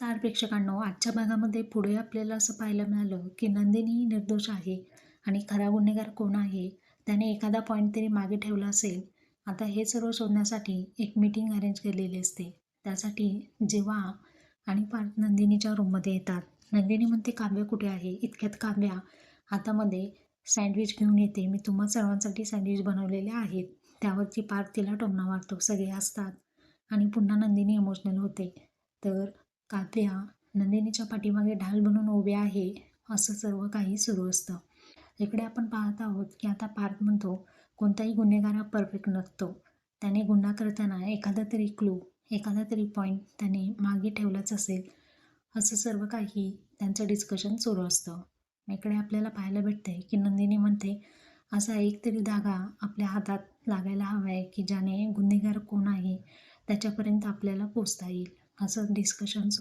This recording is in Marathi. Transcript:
नमस्कार प्रेक्षकांनो. आजच्या भागामध्ये पुढे आपल्याला असं पाहायला मिळालं की नंदिनी निर्दोष आहे आणि खरा गुन्हेगार कोण आहे त्याने एखादा पॉईंट तरी मागे ठेवला असेल. आता हे सर्व शोधण्यासाठी एक मीटिंग अरेंज केलेली असते. त्यासाठी जेव्हा आणि पार्थ नंदिनीच्या रूममध्ये येतात. नंदिनी म्हणते काव्य कुठे आहे? इतक्यात काव्या हातामध्ये सँडविच घेऊन येते. मी तुम्हा सर्वांसाठी सँडविच बनवलेले आहेत त्यावरती पार्थ तिला टोमणा मारतो. सगळे असतात आणि पुन्हा नंदिनी इमोशनल होते. तर कात्या नंदिनीच्या पाठीमागे ढाल बनून उभे आहे असं सर्व काही सुरू असतं. इकडे आपण पाहत आहोत की आता पार्थ म्हणतो कोणताही गुन्हेगार हा परफेक्ट नसतो. त्याने गुन्हा करताना एखादा तरी क्लू एखादा तरी पॉईंट त्याने मागे ठेवलाच असेल. असं सर्व काही त्यांचं डिस्कशन सुरू असतं. इकडे आपल्याला पाहायला भेटते की नंदिनी म्हणते असा एक तरी धागा आपल्या हातात लागायला हवा आहे की ज्याने गुन्हेगार कोण आहे त्याच्यापर्यंत आपल्याला पोचता येईल. असं डिस्कशन